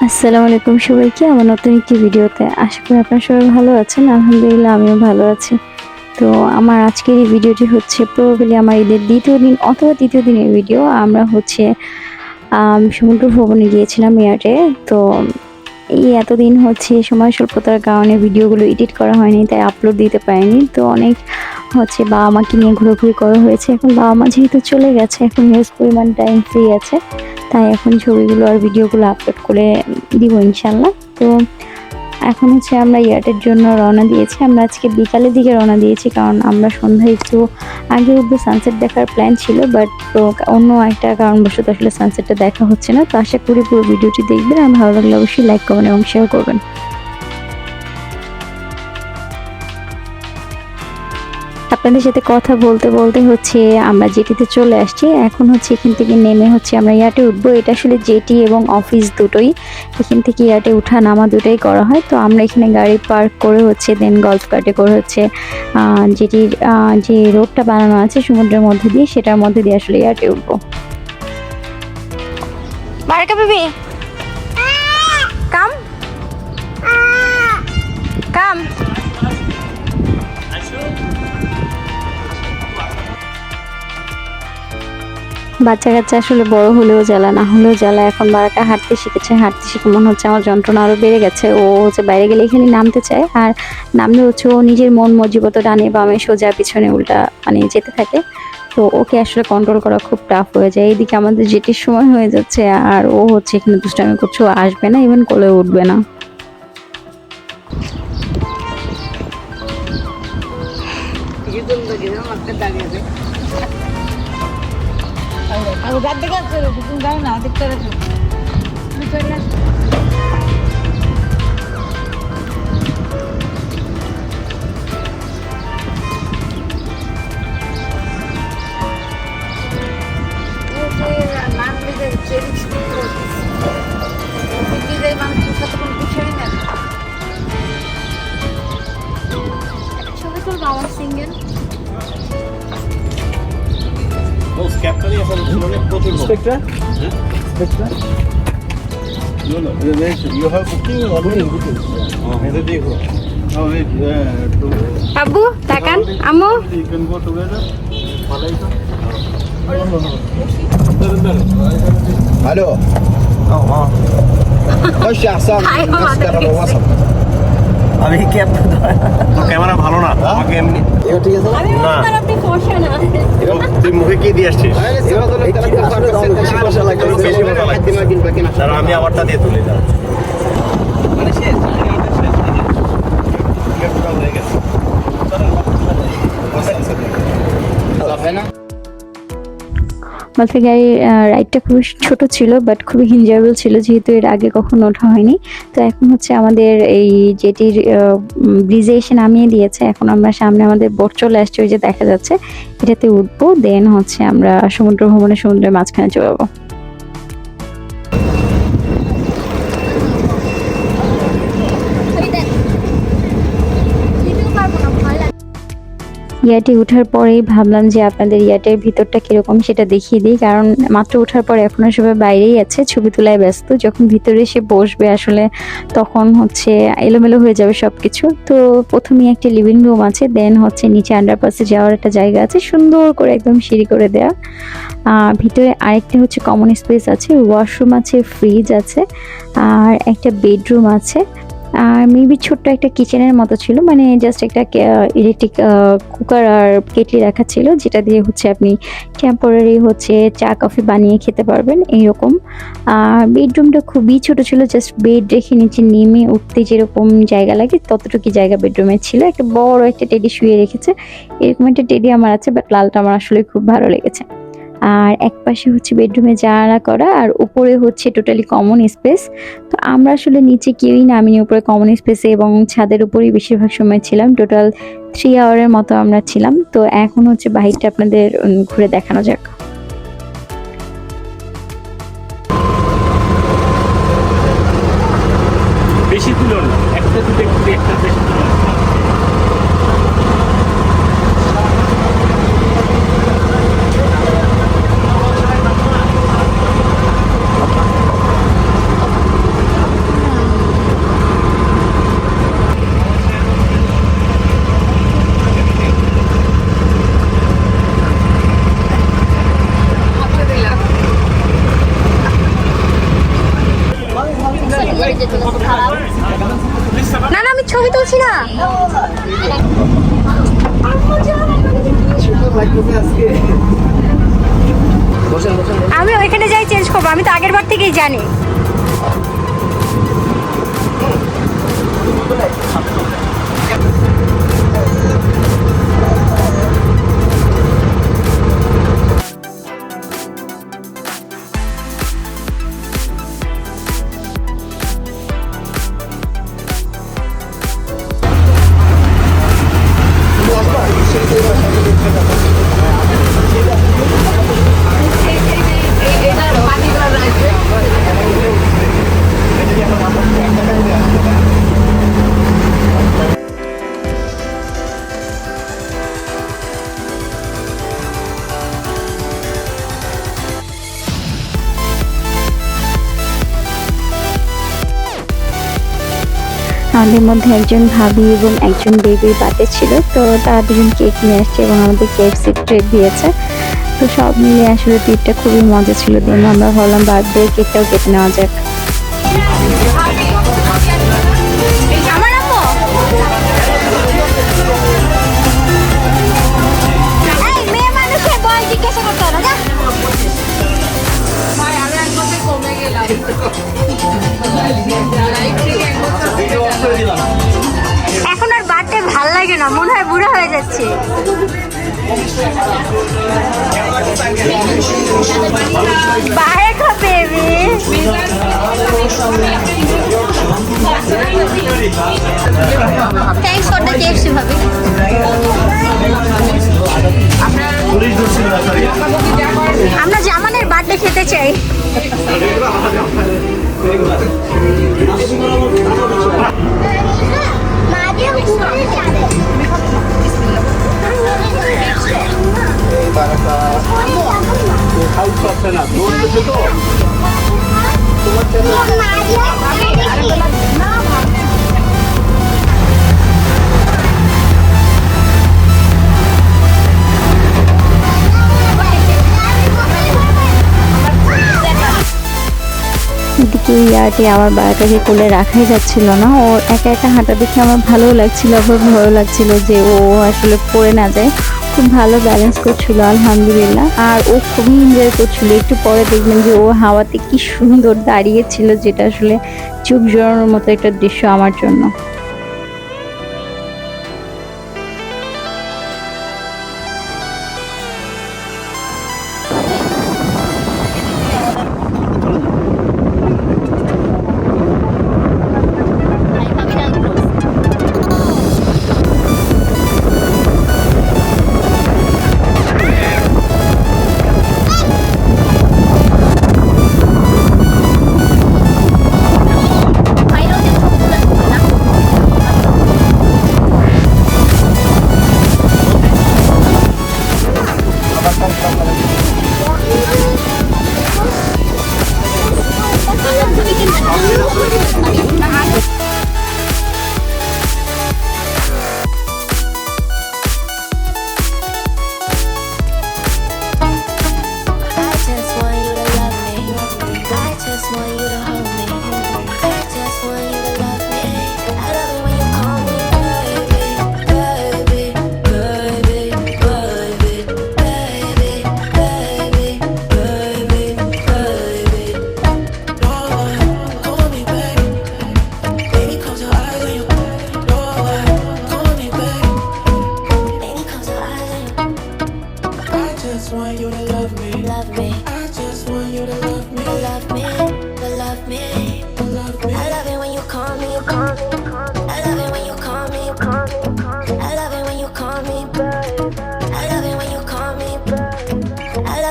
আসসালামু আলাইকুম সবাইকে, আমার নতুন একটি ভিডিওতে আশা করি আপনারা সবাই ভালো আছেন, আলহামদুলিল্লাহ আমিও ভালো আছি। তো আমার আজকের এই ভিডিওটি হচ্ছে প্রবাবলি আমার ঈদের দ্বিতীয় দিন অথবা তৃতীয় দিনের ভিডিও। আমরা হচ্ছে সমুদ্র ভবনে গিয়েছিলাম এয়ারটে। তো এই এতদিন হচ্ছে সময় স্বল্পতার কারণে ভিডিওগুলো এডিট করা হয়নি, তাই আপলোড দিতে পারিনি। তো অনেক হচ্ছে বাবা মাকে নিয়ে ঘোরাঘুরি করা হয়েছে। এখন বাবা মা যেহেতু চলে গেছে, এখন হিউজ পরিমাণ টাইম ফ্রি আছে। তাই এখন ছবিগুলো আর ভিডিওগুলো আপলোড করে দিব ইনশাল্লাহ তো এখন হচ্ছে আমরা ইয়ার্টের জন্য রওনা দিয়েছি। আমরা আজকে বিকালের দিকে রওনা দিয়েছি কারণ আমরা সন্ধ্যায় একটু আগে অব্দি সানসেট দেখার প্ল্যান ছিল বাট তো অন্য একটা কারণবশত আসলে সানসেটটা দেখা হচ্ছে না। তো আশা করি পুরো ভিডিওটি দেখবেন। আর ভালো লাগলে অবশ্যই লাইক করবেন এবং শেয়ার করবেন। আপনাদের সাথে কথা বলতে বলতে হচ্ছে আমরা জেটিতে চলে আসছি। এখন হচ্ছে এখান থেকে নেমে হচ্ছে আমরা ইয়াটে উঠবো। এটা আসলে জেটি এবং অফিস দুটোই। এখান থেকে ইয়াটে উঠা নামা দুটোই করা হয়। তো আমরা এখানে গাড়ি পার্ক করে হচ্ছে দেন গল্ফ কার্টে করে হচ্ছে যেটির যে রোডটা বানানো আছে সমুদ্রের মধ্যে দিয়ে সেটার মধ্যে দিয়ে আসলে ইয়াটে উঠবো. Come. Come. বাচ্চা কাচ্চা আসলে বড় হলেও জ্বালা, না হলেও জ্বালা। এখন বারাকা হাঁটতে শিখেছে, হাঁটতে শিখে মনে হচ্ছে আমার যন্ত্রণা আরও বেড়ে গেছে। ও হচ্ছে বাইরে গেলে এখানে নামতে চায় আর নামলে হচ্ছে ও নিজের মন মর্জিবত ডানে বামে সোজা পিছনে উল্টা মানে যেতে থাকে। তো ওকে আসলে কন্ট্রোল করা খুব টাফ হয়ে যায়। এইদিকে আমাদের যেটির সময় হয়ে যাচ্ছে আর ও হচ্ছে এখানে দুষ্টামি করছে, ও আসবে না ইভেন কোলে উঠবে না। ছবি Spectra? Huh? Spectra? No, no, there- you have booking already? Oh, এদের দেখো। Oh, wait, uh, to- আব্বু তাকান আম্মু You can go together? পালাইতো? الو خش يا حسام أيوة، بس هذا قرب كيف. الوسط আমি কি ক্যামেরা ভালো না আমাকে এমনি এবার ঠিক আছে? না। তুই মুখে কি দিয়ে আসছিস? আমি আবারটা দিয়ে তুলে যাচ্ছি বলতে গাড়ি রাইডটা খুবই ছোট ছিল বাট খুবই এনজয়েবল ছিল, যেহেতু এর আগে কখনো ওঠা হয়নি। তো এখন হচ্ছে আমাদের এই যেটির ব্রিজে এসে নামিয়ে দিয়েছে। এখন আমরা সামনে আমাদের বোট চলে আসছে, ওই যে দেখা যাচ্ছে। এটাতে উঠবো দেন হচ্ছে আমরা সমুদ্র ভ্রমণে সমুদ্রের মাঝখানে চলে যাব। ইয়াটে ওঠার পরেই ভাবলাম যে আপনাদের ইয়াটের ভিতরটা কীরকম সেটা দেখিয়ে দিই, কারণ মাত্র ওঠার পরে এখনও সবাই বাইরেই আছে, ছবি তোলায় ব্যস্ত। যখন ভিতরে এসে বসবে আসলে তখন হচ্ছে এলোমেলো হয়ে যাবে সব কিছু তো প্রথমেই একটি লিভিং রুম আছে দেন হচ্ছে নিচে আন্ডারপাসে যাওয়ার একটা জায়গা আছে, সুন্দর করে একদম সিঁড়ি করে আর ভিতরে আরেকটা হচ্ছে কমন স্পেস আছে ওয়াশরুম আছে ফ্রিজ আছে, আর একটা বেডরুম আছে। আর মেবি ছোট্ট একটা কিচেনের মতো ছিল মানে জাস্ট একটা ইলেকট্রিক কুকার আর কেটলি রাখা ছিল, যেটা দিয়ে হচ্ছে আপনি টেম্পোরারি হচ্ছে চা কফি বানিয়ে খেতে পারবেন, এইরকম। আর বেডরুমটা খুবই ছোট ছিল জাস্ট বেড রেখে নিচে নেমে উঠতে যেরকম জায়গা লাগে, ততটুকু জায়গা বেডরুমে ছিল। একটা বড় একটা টেডি শুয়ে রেখেছে, এরকম একটা টেডি আমার আছে বাট লালটা আমার আসলে খুব ভালো লেগেছে। আর এক পাশে হচ্ছে বেডরুমে জানালা করা, আর উপরে হচ্ছে টোটালি কমন স্পেস তো আমরা আসলে নিচে কেউই নামিনি উপরে কমন স্পেসে এবং ছাদের উপরেই বেশিরভাগ সময় ছিলাম। টোটাল থ্রি আওয়ারের মতো আমরা ছিলাম। তো এখন হচ্ছে বাহিরটা আপনাদের ঘুরে দেখানো যাক বেশি তুলো না একটা দুটো একটু একটা বেশি তুলো না। যেতে খারাপ না না, আমি ছবি তুলছি না। আমি ওইখানে যাই চেঞ্জ করব, আমি তো আগের বার থেকেই জানি। আমাদের মধ্যে একজন ভাবি এবং একজন বেবির বার্থডে ছিল। তো তারা দুজন কেক নিয়ে আসছে এবং আমাদের কেএফসি ট্রেট দিয়েছে। তো সব মিলিয়ে আসলে ট্রিপটা খুবই মজা ছিল। দিন আমরা ভাবলাম বার্থডে কেকটাও কেটে নেওয়া যাক। হয় যাচ্ছে বাহে baby thanks for the KFC ভাবি আমরা জামানের বার্থডে খেতে চাই। এদিকে ইয়ার্টে আমার বায়োটাকে কোলে রাখাই যাচ্ছিল না। ও একা একা হাঁটা দেখে আমার ভালোও লাগছিল, আবার ভয়ও লাগছিল যে ও আসলে পড়ে না যায়। খুব ভালো ব্যালেন্স করছিল, আলহামদুলিল্লাহ। আর ও খুবই এনজয় করছিল। একটু পরে দেখবেন যে ও হাওয়াতে কি সুন্দর দাঁড়িয়েছিল যেটা আসলে চোখ জড়ানোর মতো একটা দৃশ্য আমার জন্য।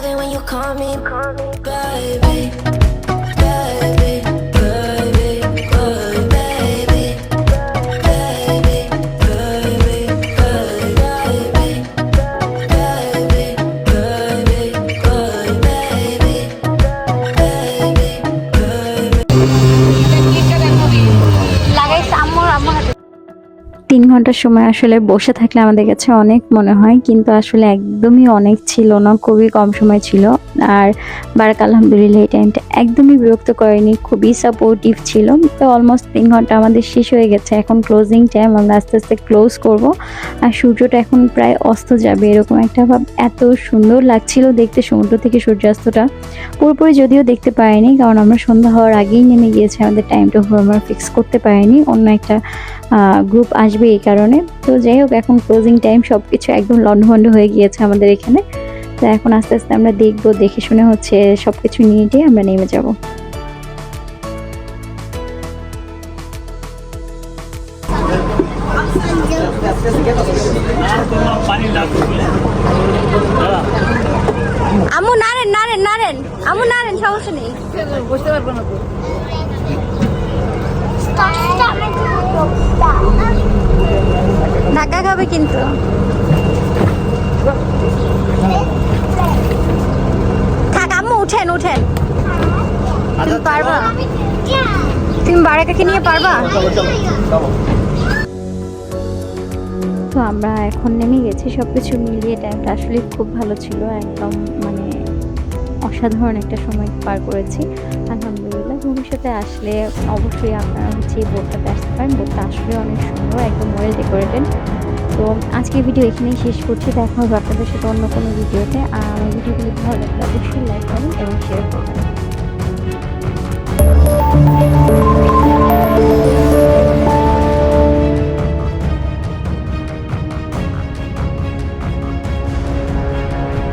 Love it when you call me, call me, baby. Baby, তিন ঘণ্টার সময় আসলে বসে থাকলে আমাদের কাছে অনেক মনে হয়, কিন্তু আসলে একদমই অনেক ছিল না, খুবই কম সময় ছিল। আর বারাক আলহামদুলিল্লাহ এই টাইমটা একদমই বিরক্ত করেনি, খুবই সাপোর্টিভ ছিল। তো অলমোস্ট তিন ঘণ্টা আমাদের শেষ হয়ে গেছে। এখন ক্লোজিং টাইম আমরা আস্তে আস্তে ক্লোজ করব। আর সূর্যটা এখন প্রায় অস্ত যাবে, এরকম একটা ভাব। এত সুন্দর লাগছিল দেখতে সমুদ্র থেকে সূর্যাস্তটা। পুরোপুরি যদিও দেখতে পাইনি, কারণ আমরা সন্ধ্যা হওয়ার আগেই নেমে গিয়েছি, আমাদের টাইমটা আমরা ফিক্স করতে পারিনি, অন্য একটা গ্রুপ আসবে এই কারণে। তো যাই হোক, এখন ক্লোজিং টাইম সব কিছু একদম লন্ডভন্ড হয়ে গিয়েছে আমাদের এখানে। তো এখন আস্তে আস্তে আমরা দেখব, দেখে শুনে হচ্ছে সব কিছু নিয়ে আমরা নেমে যাব। আমু নারেন নারেন নারেন আমু নারেন সমস্যা নেই। বসতে পারব না ধাক্কা খাবে কিন্তু। থাক আম্মু উঠেন উঠেন। তুমি পারবা। তুমি বারাকাকে নিয়ে পারবা? তো আমরা এখন নেমে গেছি সব কিছু মিলিয়ে টাইমটা আসলে খুব ভালো ছিল, একদম মানে অসাধারণ একটা সময় পার করেছি। আলহামদুলিল্লাহ, ভবিষ্যতে আসলে অবশ্যই আপনারা হচ্ছে বোর্ডটাতে আসতে পারেন। বোর্ডটা আসলে অনেক সুন্দর, একদম ওয়েল ডেকোরেটেড তো আজকে ভিডিও এখানেই শেষ করছি, দেখা হবে আপনাদের সাথে অন্য কোনো ভিডিওতে আর ভিডিওগুলি ভালো লাগলে অবশ্যই লাইক করুন এবং শেয়ার করবেন।